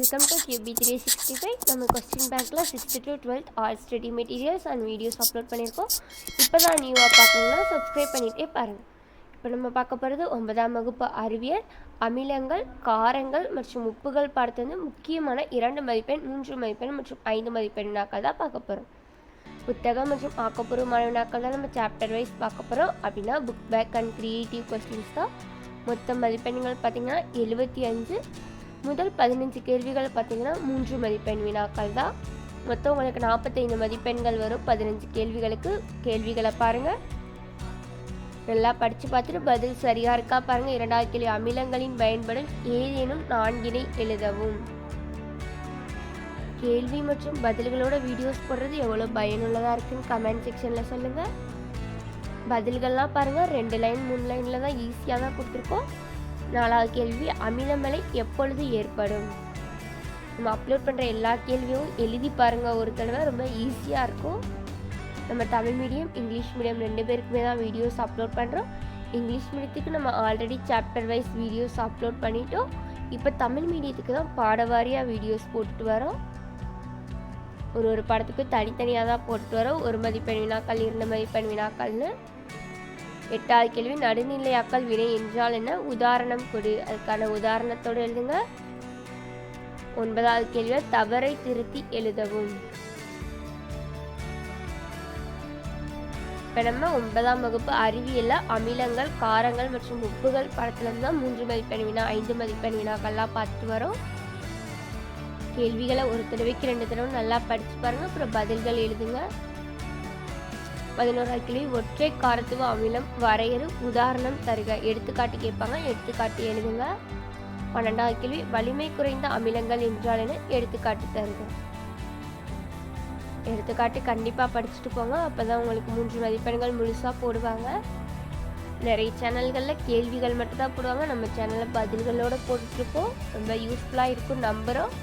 Welcome to QB three sixty five நம்ம question பேங்க்கில் sixth to twelfth all study materials and videos upload பண்ணியிருக்கோம். இப்போ தான் நியூவாக பார்க்கணுன்னா சப்ஸ்கிரைப் பண்ணிகிட்டே பாருங்கள் இப்போ நம்ம பார்க்க போகிறது ஒன்பதாம் வகுப்பு அறிவியல் அமிலங்கள் காரங்கள் மற்றும் உப்புகள் பார்த்து வந்து முக்கியமான இரண்டு மதிப்பெண் மூன்று மதிப்பெண் மற்றும் ஐந்து மதிப்பெண் வினாக்கள் தான் பார்க்க போகிறோம் புத்தகம் மற்றும் ஆக்கப்பூர்வமான வினாக்கள் தான் நம்ம சாப்டர் வைஸ் பார்க்க போகிறோம் அப்படின்னா book back and creative questions தான். மொத்த மதிப்பெண்கள் பார்த்திங்கன்னா எழுபத்தி அஞ்சு முதல் பதினஞ்சு கேள்விகள் பார்த்தீங்கன்னா மூன்று மதிப்பெண் வினாக்கள் தான். மொத்தம் உங்களுக்கு நாற்பத்தைந்து மதிப்பெண்கள் வரும். பதினஞ்சு கேள்விகளுக்கு கேள்விகளை பாருங்கள் நல்லா படித்து பார்த்துட்டு பதில் சரியாக இருக்கா பாருங்கள் இரண்டாவது கேள்வி அமிலங்களின் பயன்படும் ஏதேனும் நான்கினை எழுதவும். கேள்வி மற்றும் பதில்களோட வீடியோஸ் போடுறது எவ்வளோ பயனுள்ளதாக இருக்குன்னு கமெண்ட் செக்ஷனில் சொல்லுங்கள் பதில்கள்லாம் பாருங்கள் ரெண்டு லைன் மூணு லைனில் தான் ஈஸியாக தான் கொடுத்துருக்கோம். நாலாவது கேள்வி அமிலமலை எப்பொழுது ஏற்படும்? நம்ம அப்லோட் பண்ணுற எல்லா கேள்வியும் எழுதி பாருங்கள் ஒரு தடவை ரொம்ப ஈஸியாக இருக்கும். நம்ம தமிழ் மீடியம் இங்கிலீஷ் மீடியம் ரெண்டு பேருக்குமே தான் வீடியோஸ் அப்லோட் பண்ணுறோம் இங்கிலீஷ் மீடியத்துக்கு நம்ம already chapter wise videos upload பண்ணிட்டோம். இப்போ தமிழ் மீடியத்துக்கு தான் பாடவாரியாக வீடியோஸ் போட்டுட்டு வரோம். ஒரு ஒரு படத்துக்கு தனித்தனியாக தான் போட்டு வரோம். ஒரு மதிப்பெண் வினாக்கள் இரண்டு மதிப்பெண் வினாக்கள்னு. எட்டாவது கேள்வி நடுநிலையாக்கல் வினை என்றால் என்ன? உதாரணம் கொடு. அதுக்கான உதாரணத்தோடு எழுதுங்க. ஒன்பதாவது கேள்வி தவறை திருத்தி எழுதவும். இப்போ நம்ம ஒன்பதாம் வகுப்பு அறிவியலில் அமிலங்கள் காரங்கள் மற்றும் உப்புகள் படத்துலேருந்து தான் மூன்று மதிப்பெண் வினா ஐந்து மதிப்பெண் வினாக்கள்லாம் பார்த்துட்டு வரோம். கேள்விகளை ஒரு தடவைக்கு ரெண்டு தடவை நல்லா படிச்சு பாருங்க. அப்புறம் பதில்கள் எழுதுங்க. பதினோராவது கிளி ஒற்றை காரத்துவ அமிலம் வரையறு உதாரணம் தருக. எடுத்துக்காட்டு கேட்பாங்க எடுத்துக்காட்டு எழுதுங்க. பன்னெண்டாவது கேள்வி வலிமை குறைந்த அமிலங்கள் என்றால் என எடுத்துக்காட்டு தருக. எடுத்துக்காட்டு கண்டிப்பாக படிச்சுட்டு போங்க. அப்போ தான் உங்களுக்கு மூன்று மதிப்பெண்கள் முழுசாக போடுவாங்க. நிறைய சேனல்களில் கேள்விகள் மட்டும் தான் போடுவாங்க. நம்ம சேனலில் பதில்களோடு போட்டுட்ருக்கோம் ரொம்ப யூஸ்ஃபுல்லாக இருக்கும். நம்புகிறோம்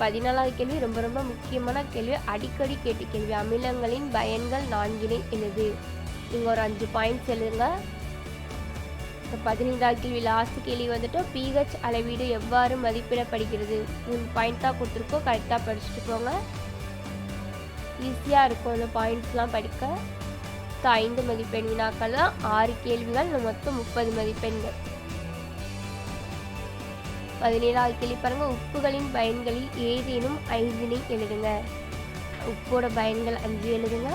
பதினாலாவது கேள்வி ரொம்ப ரொம்ப முக்கியமான கேள்வி. அடிக்கடி கேட்ட கேள்வி அமிலங்களின் பயன்கள் நான்கினை எழுது நீங்கள் ஒரு அஞ்சு பாயிண்ட்ஸ் எழுதுங்க. பதினைந்தாவது கேள்வி லாஸ்ட் கேள்வி வந்துட்டு பிஹெச் அளவீடு எவ்வாறு மதிப்பிடப்படுகிறது? மூணு பாயிண்ட் தான் கொடுத்துருக்கோம். கரெக்டாக படிச்சுட்டு போங்க. ஈஸியாக இருக்கும் அந்த பாயிண்ட்ஸ்லாம் படிக்க. ஐந்து மதிப்பெண் வினாக்கள் தான். ஆறு கேள்விகள் மொத்தம் முப்பது மதிப்பெண்கள். பதினேழாவது கேள்வி பாருங்கள் உப்புகளின் பயன்களில் ஏதேனும் ஐந்தினை எழுதுங்க. உப்போட பயன்கள் அஞ்சு எழுதுங்க.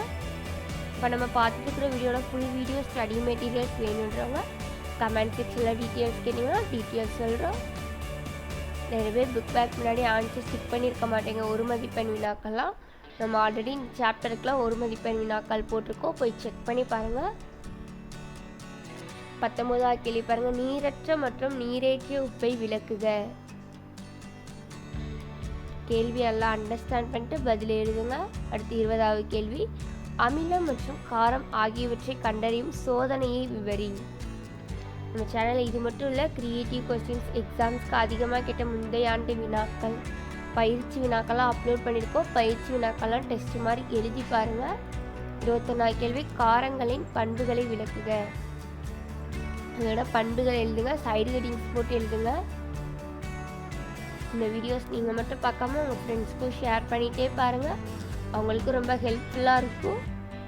இப்போ நம்ம பார்த்துட்டு வீடியோவில் ஃபுல் வீடியோ ஸ்டடி மெட்டீரியல்ஸ் வேணுன்றவங்க கமெண்ட் செக்ஷனில் டீட்டெயில்ஸ் கேட்டிங்கன்னா டீட்டெயில்ஸ் சொல்கிறோம் நிறைய பேர் புக் பேக் முன்னாடி ஆன்சர் ஸ்டிக் பண்ணியிருக்க மாட்டேங்க. ஒரு மதிப்பெண் வினாக்கள்லாம் நம்ம ஆல்ரெடி இந்த சாப்டருக்குலாம் ஒரு மதிப்பெண் வினாக்கள் போட்டிருக்கோம். போய் செக் பண்ணி பாருங்கள் பத்தொன்பதாவது கேள்வி பாருங்க. நீரற்ற மற்றும் நீரேற்றிய உப்பை விளக்குக. கேள்வி எல்லாம் அண்டர்ஸ்டாண்ட் பண்ணிட்டு பதில் எழுதுங்க. அடுத்து இருபதாவது கேள்வி. அமிலம் மற்றும் காரம் ஆகியவற்றை கண்டறியும் சோதனையை விவரி. நம்ம சேனலில் இது மட்டும் இல்லை க்ரியேட்டிவ் கொஸ்டின்ஸ் எக்ஸாம்ஸ்க்கு அதிகமாக கேட்ட முந்தைய ஆண்டு வினாக்கள் பயிற்சி வினாக்கள்லாம் அப்லோட் பண்ணியிருக்கோம் பயிற்சி வினாக்கள்லாம் டெஸ்ட் மாதிரி எழுதி பாருங்கள் இருபத்தொன்னாவது கேள்வி. காரங்களின் பண்புகளை விளக்குக. இதோட பண்புகள் எழுதுங்க சைடு ஹெட்டிங்ஸ் போட்டு எழுதுங்க. இந்த வீடியோஸ் நீங்கள் மட்டும் பார்க்காம உங்கள் ஃப்ரெண்ட்ஸ்க்கும் ஷேர் பண்ணிகிட்டே பாருங்கள் அவங்களுக்கும் ரொம்ப ஹெல்ப்ஃபுல்லாக இருக்கும்.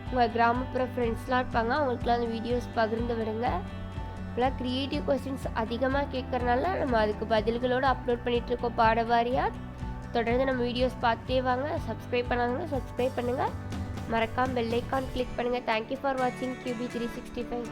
உங்கள் கிராமப்புற ஃப்ரெண்ட்ஸ்லாம் இருப்பாங்க அவங்களுக்குலாம் அந்த வீடியோஸ் பகிர்ந்து விடுங்க. இப்போலாம் க்ரியேட்டிவ் கொஸ்டின்ஸ் அதிகமாக கேட்குறனால நம்ம அதுக்கு பதில்களோடு அப்லோட் பண்ணிகிட்ருக்கோம் பாடவாரியாக தொடர்ந்து நம்ம வீடியோஸ் பார்த்துட்டே வாங்க சப்ஸ்கிரைப் பண்ணாங்க. சப்ஸ்கிரைப் பண்ணுங்கள் மறக்காமல் பெல்லைக்கான் கிளிக் பண்ணுங்கள் தேங்க்யூ ஃபார் வாட்சிங் கியூபி த்ரீ சிக்ஸ்டி ஃபைவ்